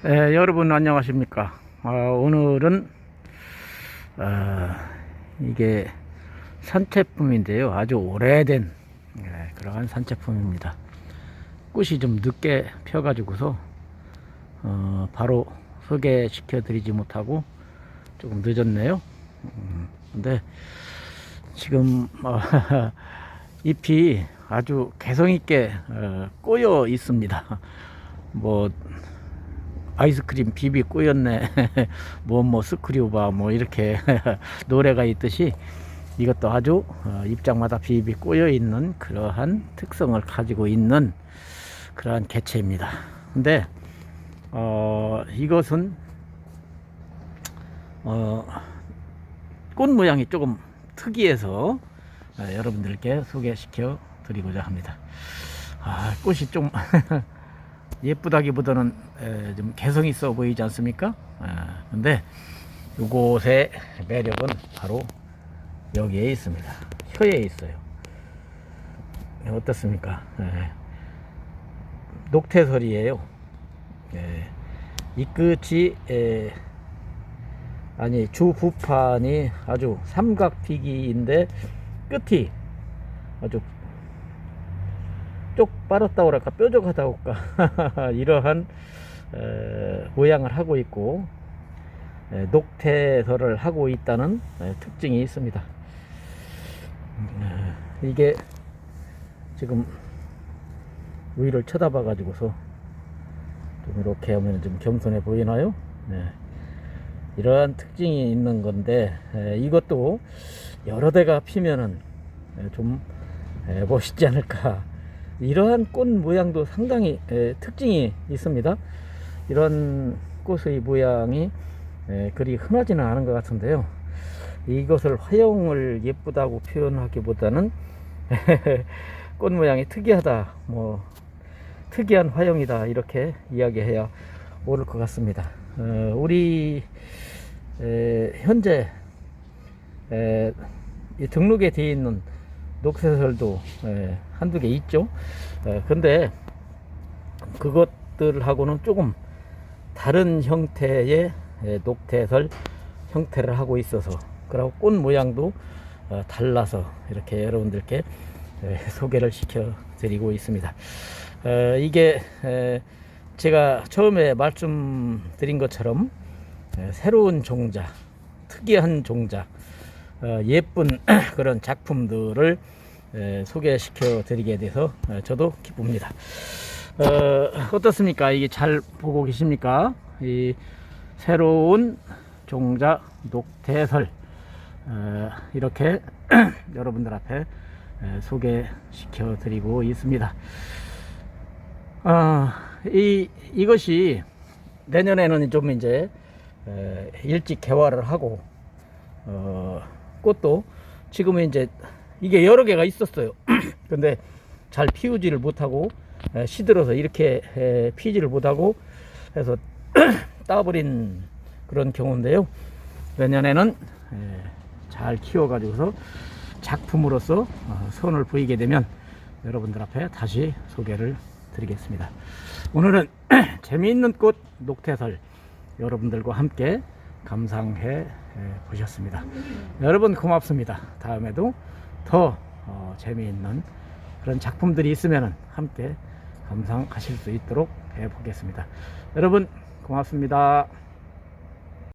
네, 여러분 안녕하십니까. 어, 오늘은 어, 이게 산채품인데요. 아주 오래된 예, 그러한 산채품입니다. 꽃이 좀 늦게 펴 가지고서 어, 바로 소개시켜 드리지 못하고 조금 늦었네요. 음, 근데 지금 어, 잎이 아주 개성 있게 어, 꼬여 있습니다. 뭐 아이스크림 비비 꼬였네. 뭐뭐 스크류바 뭐 이렇게 노래가 있듯이 이것도 아주 어, 입장마다 비비 꼬여 있는 그러한 특성을 가지고 있는 그러한 개체입니다. 근데 어, 이것은 어, 꽃 모양이 조금 특이해서 어, 여러분들께 소개시켜 드리고자 합니다. 아, 꽃이 좀 예쁘다기보다는 에, 좀 개성 있어 보이지 않습니까? 아, 근데 이곳의 매력은 바로 여기에 있습니다. 혀에 있어요. 네, 어떻습니까? 예. 녹태설이에요. 예. 이 끝이 에, 아니 주부판이 아주 삼각피기인데 끝이 아주 쪽 빠졌다 그럴까 뾰족하다 할까 이러한 에, 모양을 하고 있고 에, 녹태설을 하고 있다는 에, 특징이 있습니다. 음, 에, 이게 지금 위를 쳐다봐 가지고서 좀 이렇게 하면 좀 겸손해 보이나요? 네. 이러한 특징이 있는 건데 에, 이것도 여러 대가 피면은 에, 좀 에, 멋있지 않을까 이러한 꽃 모양도 상당히 에, 특징이 있습니다. 이런 꽃의 모양이 에, 그리 흔하지는 않은 것 같은데요. 이것을 화형을 예쁘다고 표현하기보다는 꽃 모양이 특이하다 뭐 특이한 화형이다 이렇게 이야기해야 옳을 것 같습니다. 어, 우리 에, 현재 에, 이 등록에 되어 있는 녹색설도 에, 한두 개 있죠. 에, 근데 그것들하고는 조금 다른 형태의 에, 녹태설 형태를 하고 있어서 그리고 꽃 모양도 어, 달라서 이렇게 여러분들께 에, 소개를 시켜 드리고 있습니다. 어, 이게 에, 제가 처음에 말씀드린 것처럼 에, 새로운 종자, 특이한 종자, 어, 예쁜 그런 작품들을 에, 소개시켜 드리게 돼서 어, 저도 기쁩니다. 어, 어떻습니까? 이게 잘 보고 계십니까? 이 새로운 종자 녹태설 어, 이렇게 여러분들 앞에 에, 소개시켜 드리고 있습니다. 아, 이, 이것이 내년에는 좀 이제 에, 일찍 개화를 하고 어, 꽃도 지금은 이제 이게 여러 개가 있었어요. 근데 잘 피우지를 못하고 에, 시들어서 이렇게 에, 피지를 못하고 해서 따버린 그런 경우인데요. 내년에는 에, 잘 키워가지고서 작품으로서 어, 손을 보이게 되면 여러분들 앞에 다시 소개를 드리겠습니다. 오늘은 재미있는 꽃 녹태설 여러분들과 함께 감상해 에, 보셨습니다. 여러분 고맙습니다. 다음에도 더 어, 재미있는 그런 작품들이 있으면 함께 감상하실 수 있도록 해 보겠습니다. 여러분 고맙습니다.